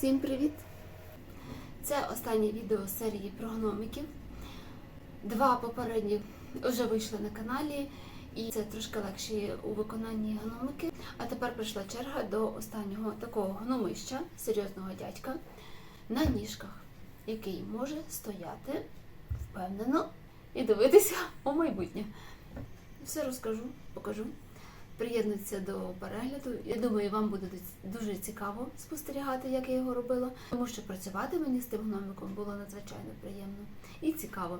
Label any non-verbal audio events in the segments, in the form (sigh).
Всім привіт! Це останнє відео серії про гномиків. Два попередні вже вийшли на каналі, і це трошки легші у виконанні гномики. А тепер прийшла черга до останнього такого гномища, серйозного дядька, на ніжках, який може стояти впевнено і дивитися у майбутнє. Все розкажу, покажу. Приєднуйтеся до перегляду. Я думаю, вам буде дуже цікаво спостерігати, як я його робила, тому що працювати мені з тим гномиком було надзвичайно приємно і цікаво.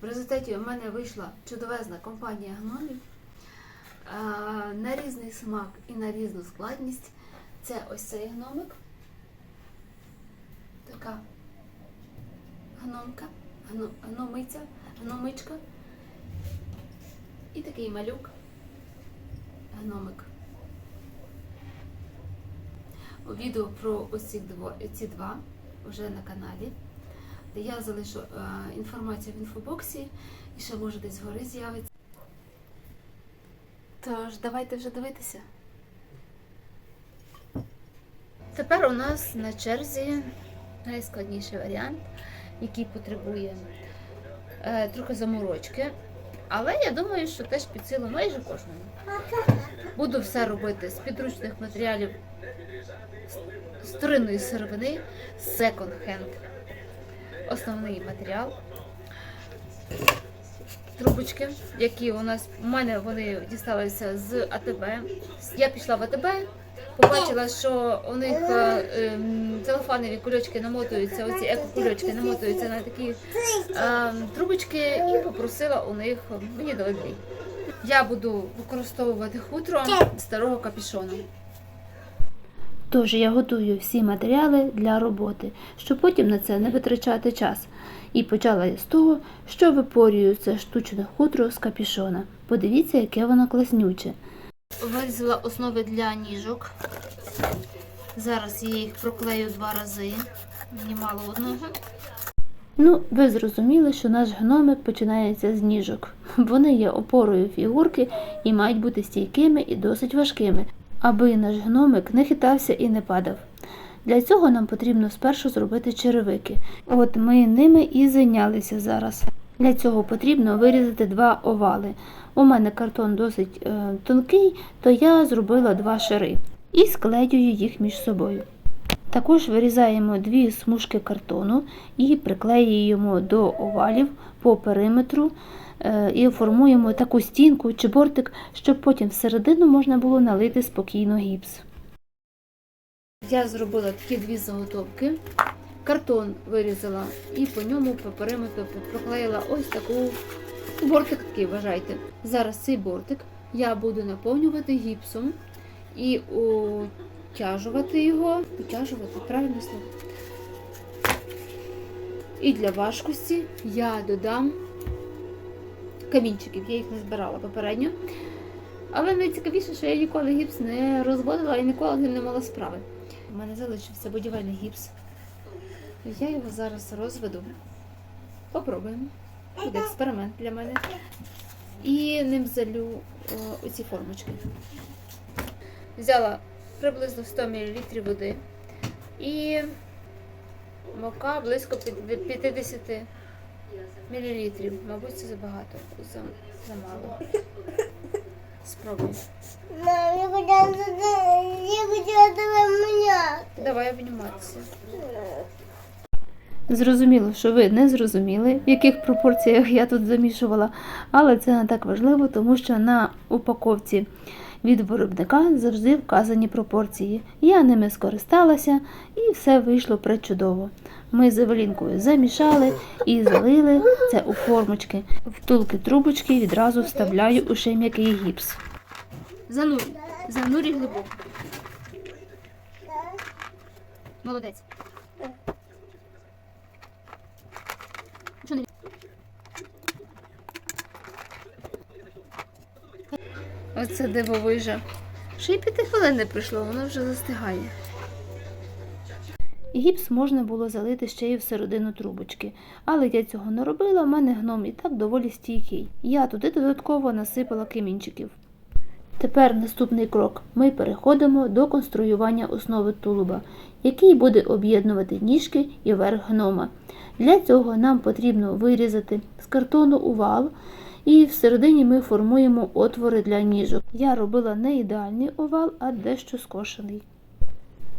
В результаті у мене вийшла чудовезна компанія гномів на різний смак і на різну складність. Це ось цей гномик. Така гномка, гномиця, гномичка. І такий малюк гномик. Відео про ось ці, ці два вже на каналі. Я залишу е, інформацію в інфобоксі і ще може десь згори з'явиться. Тож, давайте вже дивитися. Тепер у нас на черзі найскладніший варіант, який потребує е, трохи заморочки. Але я думаю, що теж під силу майже кожному. Буду все робити з підручних матеріалів з сировини, секонд-хенд. Основний матеріал. Трубочки, які у нас у мене вони дісталися з АТБ. Я пішла в АТБ, побачила, що у них е, ем, целофанові кульочки намотуються, оці еко-кульочки намотуються на такі е, трубочки і попросила у них мені дали дві. Я буду використовувати хутро старого капішону. Тож я готую всі матеріали для роботи, щоб потім на це не витрачати час. І почала я з того, що випорюю це штучне хутро з капішона. Подивіться, яке воно класнюче. Вирізала основи для ніжок. Зараз я їх проклею два рази. Мені мало одного. Ну, ви зрозуміли, що наш гномик починається з ніжок. Вони є опорою фігурки і мають бути стійкими і досить важкими, аби наш гномик не хитався і не падав. Для цього нам потрібно спершу зробити черевики. От ми ними і зайнялися зараз. Для цього потрібно вирізати два овали. У мене картон досить е, тонкий, то я зробила два шари і склеюю їх між собою. Також вирізаємо дві смужки картону і приклеюємо до овалів по периметру е, і формуємо таку стінку чи бортик, щоб потім всередину можна було налити спокійно гіпс. Я зробила такі дві заготовки. Картон вирізала і по ньому по периметру проклеїла ось таку бортик такий, вважайте. Зараз цей бортик я буду наповнювати гіпсом і утяжувати його. Утяжувати, правильно слово. І для важкості я додам камінчиків. Я їх не збирала попередньо. Але найцікавіше, що я ніколи гіпс не розводила і ніколи не мала справи. У мене залишився будівельний гіпс. Я його зараз розведу. Попробуємо. Буде експеримент для мене. І ним залю о, оці формочки. Взяла приблизно 100 мл води і мука близько 50 мл. Мабуть, це забагато, за- замало. Спробуй. Давай обніматися. Зрозуміло, що ви не зрозуміли, в яких пропорціях я тут замішувала, але це не так важливо, тому що на упаковці від виробника завжди вказані пропорції. Я ними скористалася і все вийшло пречудово. Ми з Евелінкою замішали і залили це у формочки. Втулки трубочки відразу вставляю у ще м'який гіпс. Занурі, занурі глибоко. Молодець. Оце дивовижа. Ще й п'яти хвилин не пройшло, воно вже застигає. Гіпс можна було залити ще й всередину трубочки, але я цього не робила, в мене гном і так доволі стійкий. Я туди додатково насипала камінчиків. Тепер наступний крок. Ми переходимо до конструювання основи тулуба, який буде об'єднувати ніжки і верх гнома. Для цього нам потрібно вирізати з картону овал, і всередині ми формуємо отвори для ніжок. Я робила не ідеальний овал, а дещо скошений.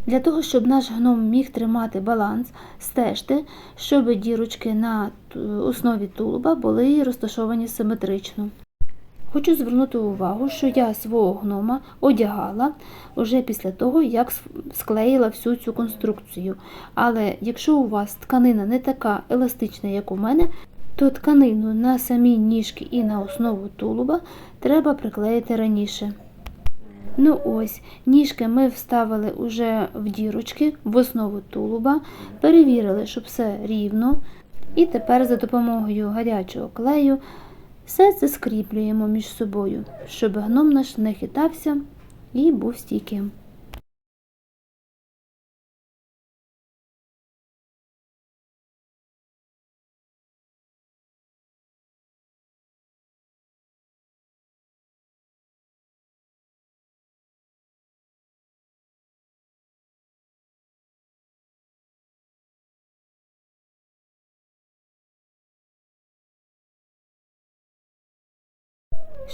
Для того, щоб наш гном міг тримати баланс, стежте, щоб дірочки на основі тулуба були розташовані симетрично. Хочу звернути увагу, що я свого гнома одягала уже після того, як склеїла всю цю конструкцію. Але якщо у вас тканина не така еластична, як у мене, то тканину на самі ніжки і на основу тулуба треба приклеїти раніше. Ну ось, ніжки ми вставили уже в дірочки, в основу тулуба, перевірили, щоб все рівно. І тепер за допомогою гарячого клею все це скріплюємо між собою, щоб гном наш не хитався і був стійким.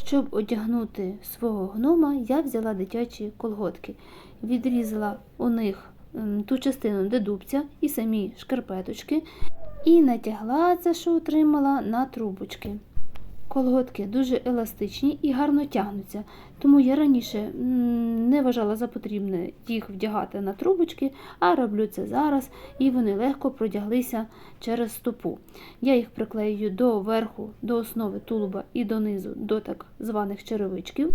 Щоб одягнути свого гнома, я взяла дитячі колготки, відрізала у них ту частину, де дубця, і самі шкарпеточки, і натягла це, що отримала, на трубочки. Колготки дуже еластичні і гарно тягнуться, тому я раніше не вважала за потрібне їх вдягати на трубочки, а роблю це зараз, і вони легко продяглися через стопу. Я їх приклеюю до верху, до основи тулуба і донизу до так званих черевичків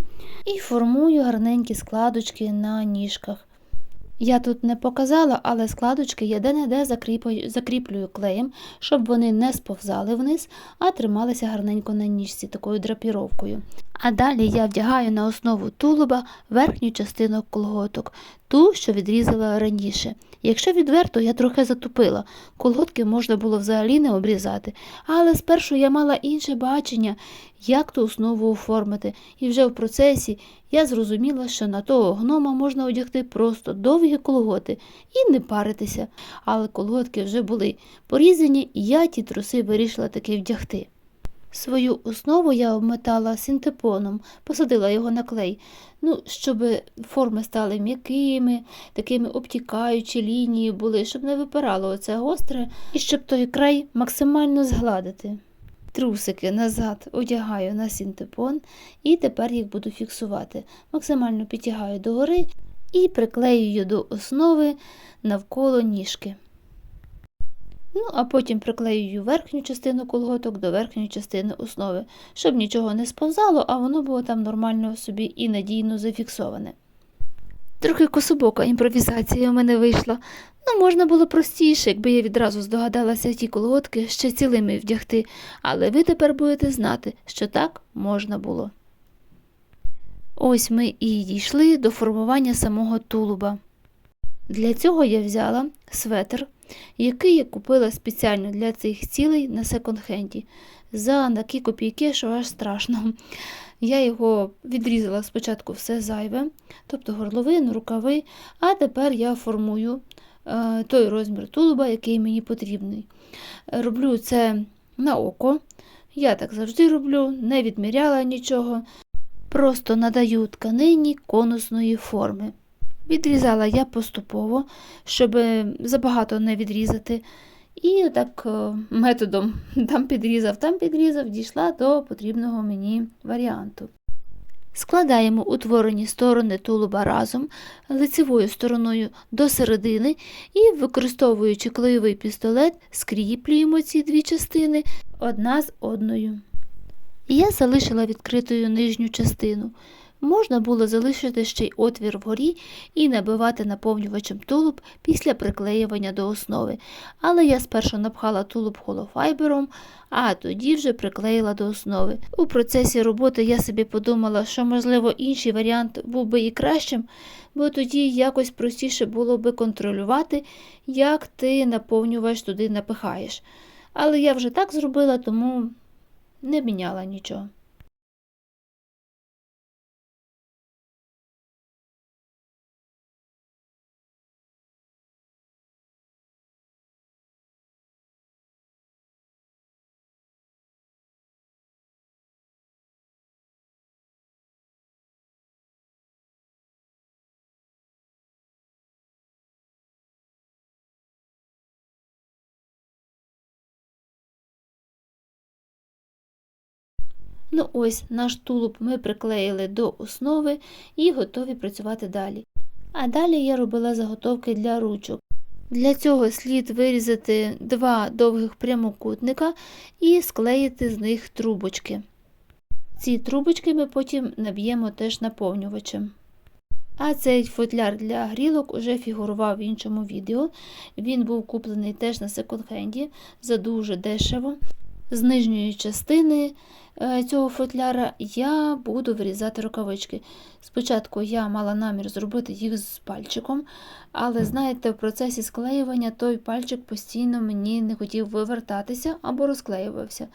і формую гарненькі складочки на ніжках. Я тут не показала, але складочки я де-не-де закріплюю, клеєм, щоб вони не сповзали вниз, а трималися гарненько на ніжці такою драпіровкою. А далі я вдягаю на основу тулуба верхню частину колготок, ту, що відрізала раніше. Якщо відверто, я трохи затупила, колготки можна було взагалі не обрізати, але спершу я мала інше бачення, як ту основу оформити, і вже в процесі я зрозуміла, що на того гнома можна одягти просто довгі колготи і не паритися. Але колготки вже були порізані, і я ті труси вирішила таки вдягти. Свою основу я обметала синтепоном, посадила його на клей, ну, щоб форми стали м'якими, такими обтікаючі лінії були, щоб не випирало оце гостре, і щоб той край максимально згладити. Трусики назад одягаю на синтепон і тепер їх буду фіксувати. Максимально підтягаю догори і приклеюю до основи навколо ніжки. Ну, а потім приклеюю верхню частину колготок до верхньої частини основи, щоб нічого не сповзало, а воно було там нормально собі і надійно зафіксоване. Трохи кособока імпровізація у мене вийшла. Ну, можна було простіше, якби я відразу здогадалася ті колготки ще цілими вдягти, але ви тепер будете знати, що так можна було. Ось ми і дійшли до формування самого тулуба. Для цього я взяла светр, який я купила спеціально для цих цілей на секонд-хенді за такі копійки, що аж страшно. Я його відрізала спочатку все зайве, тобто горловину, рукави, а тепер я формую е, той розмір тулуба, який мені потрібний. Роблю це на око. Я так завжди роблю, не відміряла нічого, просто надаю тканині конусної форми. Відрізала я поступово, щоб забагато не відрізати. І так е, методом (laughs) там підрізав, там підрізав, дійшла до потрібного мені варіанту. Складаємо утворені сторони тулуба разом лицевою стороною до середини і, використовуючи клеєвий пістолет, скріплюємо ці дві частини одна з одною. Я залишила відкритою нижню частину. Можна було залишити ще й отвір вгорі і набивати наповнювачем тулуб після приклеювання до основи, але я спершу напхала тулуб холофайбером, а тоді вже приклеїла до основи. У процесі роботи я собі подумала, що, можливо, інший варіант був би і кращим, бо тоді якось простіше було би контролювати, як ти наповнювач туди напихаєш. Але я вже так зробила, тому не міняла нічого. Ну ось наш тулуб ми приклеїли до основи і готові працювати далі. А далі я робила заготовки для ручок. Для цього слід вирізати два довгих прямокутника і склеїти з них трубочки. Ці трубочки ми потім наб'ємо теж наповнювачем. А цей футляр для грілок уже фігурував в іншому відео. Він був куплений теж на секонд-хенді за дуже дешево. З нижньої частини е, цього футляра я буду вирізати рукавички. Спочатку я мала намір зробити їх з пальчиком, але знаєте, в процесі склеювання той пальчик постійно мені не хотів вивертатися або розклеювався.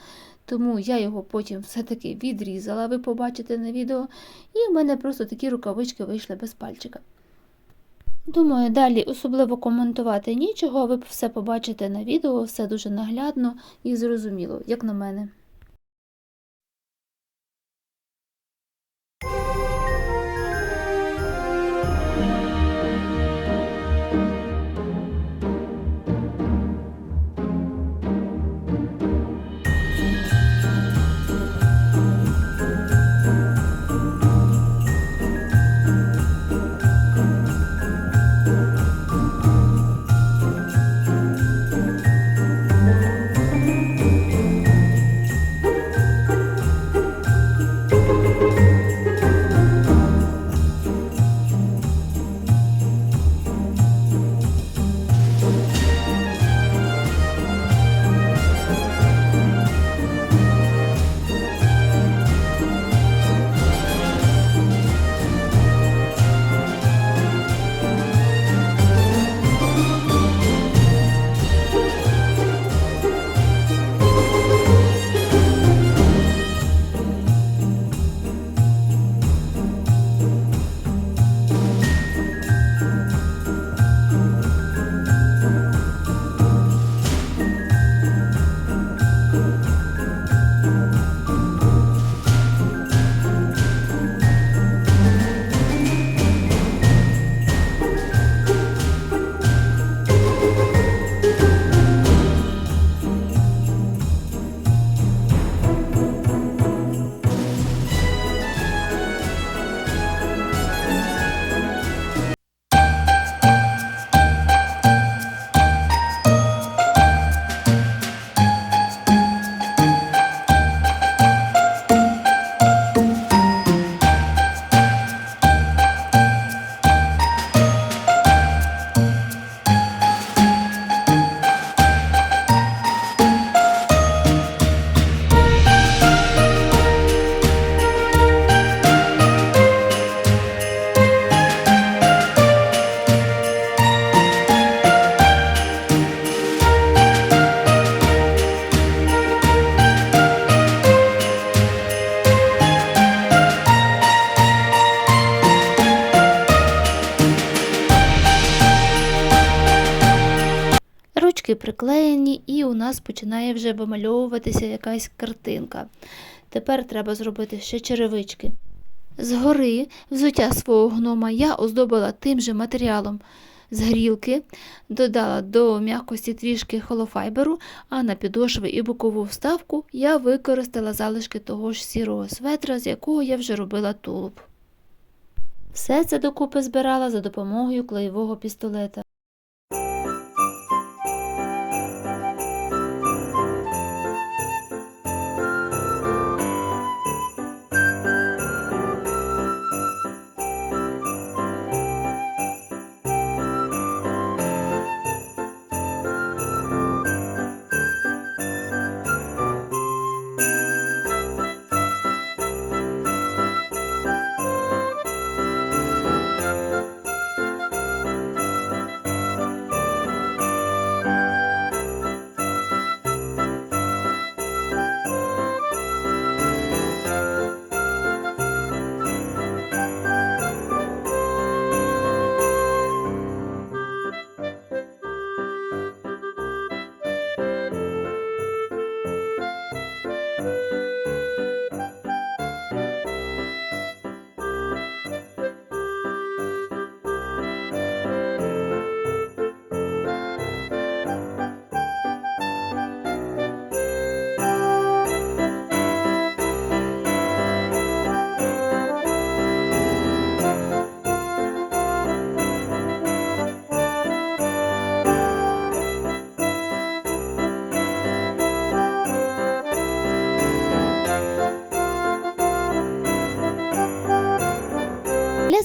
Тому я його потім все-таки відрізала, ви побачите на відео, і в мене просто такі рукавички вийшли без пальчика. Думаю, далі особливо коментувати нічого, ви все побачите на відео, все дуже наглядно і зрозуміло, як на мене. Починає вже вимальовуватися якась картинка. Тепер треба зробити ще черевички. Згори взуття свого гнома я оздобила тим же матеріалом з грілки, додала до м'якості трішки холофайберу, а на підошви і бокову вставку я використала залишки того ж сірого светра, з якого я вже робила тулуб. Все це докупи збирала за допомогою клеєвого пістолета.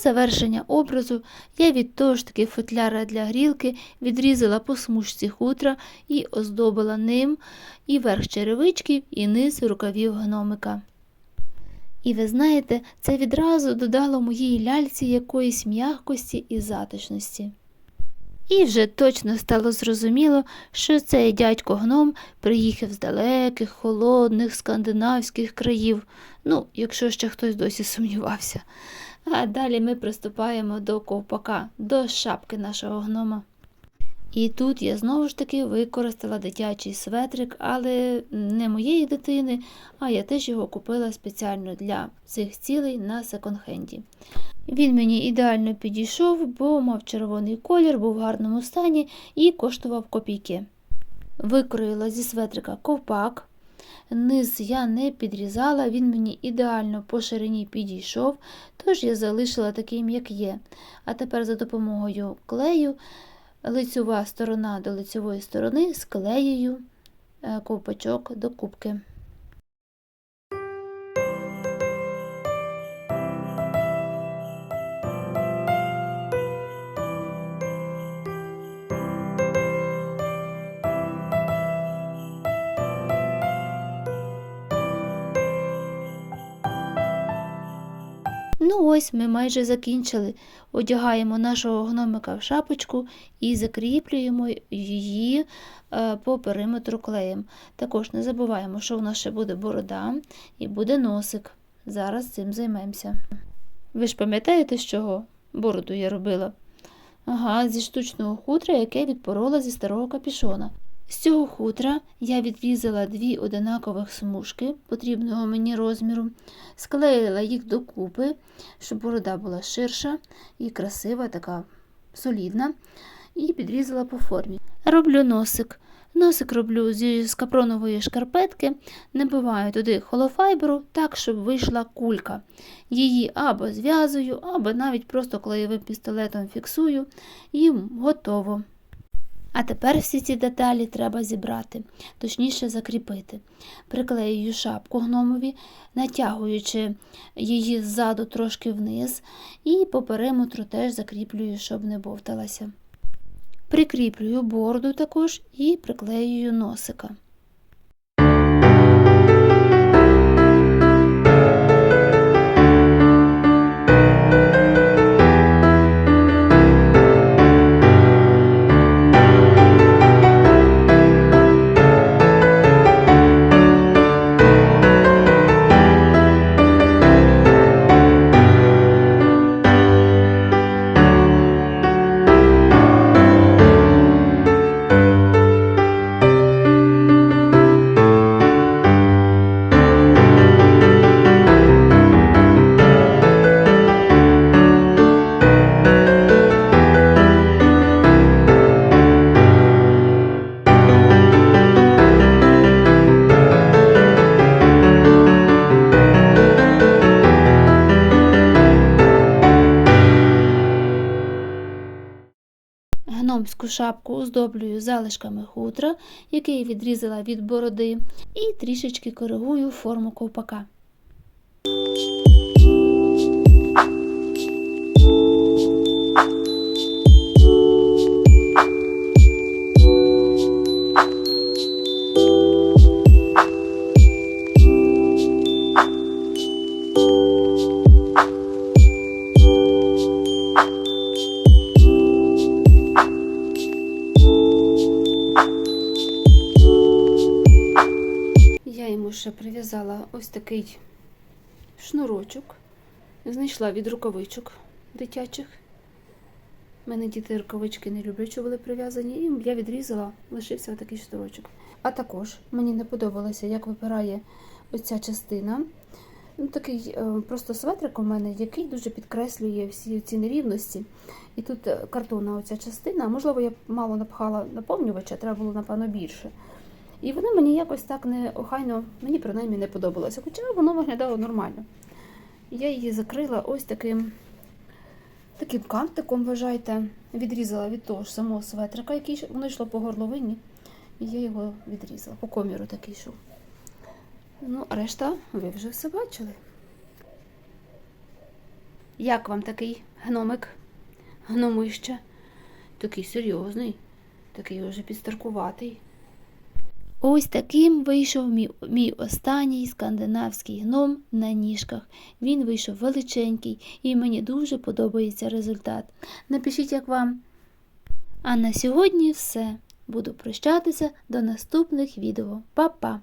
Завершення образу я від того ж таки футляра для грілки відрізала по смужці хутра і оздобила ним і верх черевичків, і низ рукавів гномика. І ви знаєте, це відразу додало моїй ляльці якоїсь м'якості і затишності. І вже точно стало зрозуміло, що цей дядько гном приїхав з далеких, холодних скандинавських країв, ну, якщо ще хтось досі сумнівався. А далі ми приступаємо до ковпака, до шапки нашого гнома. І тут я знову ж таки використала дитячий светрик, але не моєї дитини, а я теж його купила спеціально для цих цілей на секонд-хенді. Він мені ідеально підійшов, бо мав червоний колір, був в гарному стані і коштував копійки. Викроїла зі светрика ковпак. Низ я не підрізала, він мені ідеально по ширині підійшов, тож я залишила таким, як є. А тепер за допомогою клею лицьова сторона до лицьової сторони склеюю е, ковпачок до кубки. Ну ось ми майже закінчили. Одягаємо нашого гномика в шапочку і закріплюємо її е, по периметру клеєм. Також не забуваємо, що в нас ще буде борода і буде носик. Зараз цим займемося. Ви ж пам'ятаєте, з чого бороду я робила? Ага, зі штучного хутра, яке відпорола зі старого капішона. З цього хутра я відрізала дві одинакових смужки потрібного мені розміру, склеїла їх докупи, щоб борода була ширша і красива, така солідна, і підрізала по формі. Роблю носик. Носик роблю зі капронової шкарпетки, набиваю туди холофайберу так, щоб вийшла кулька. Її або зв'язую, або навіть просто клеєвим пістолетом фіксую і готово. А тепер всі ці деталі треба зібрати, точніше закріпити. Приклеюю шапку гномові, натягуючи її ззаду трошки вниз, і по периметру теж закріплюю, щоб не бовталася. Прикріплюю борду також і приклеюю носика. Гномську шапку оздоблюю залишками хутра, який відрізала від бороди, і трішечки коригую форму ковпака. Йому прив'язала ось такий шнурочок. Знайшла від рукавичок дитячих. У мене діти рукавички не люблять, що були прив'язані, і я відрізала, лишився такий шнурочок. А також мені не подобалося, як випирає ось ця частина. Ну, такий е, просто светрик у мене, який дуже підкреслює всі ці нерівності. І тут картонна оця частина. Можливо, я мало напхала наповнювача, треба було, напевно, більше. І воно мені якось так не охайно, мені принаймні не подобалося. Хоча воно виглядало нормально. Я її закрила ось таким таким кантиком, вважайте, відрізала від того ж самого светрика, який воно йшло по горловині, і я його відрізала. По коміру такий йшов. Ну, а решта ви вже все бачили. Як вам такий гномик? Гномище? Такий серйозний, такий вже підстаркуватий. Ось таким вийшов мій, мій останній скандинавський гном на ніжках. Він вийшов величенький і мені дуже подобається результат. Напишіть, як вам. А на сьогодні все. Буду прощатися до наступних відео. Па-па!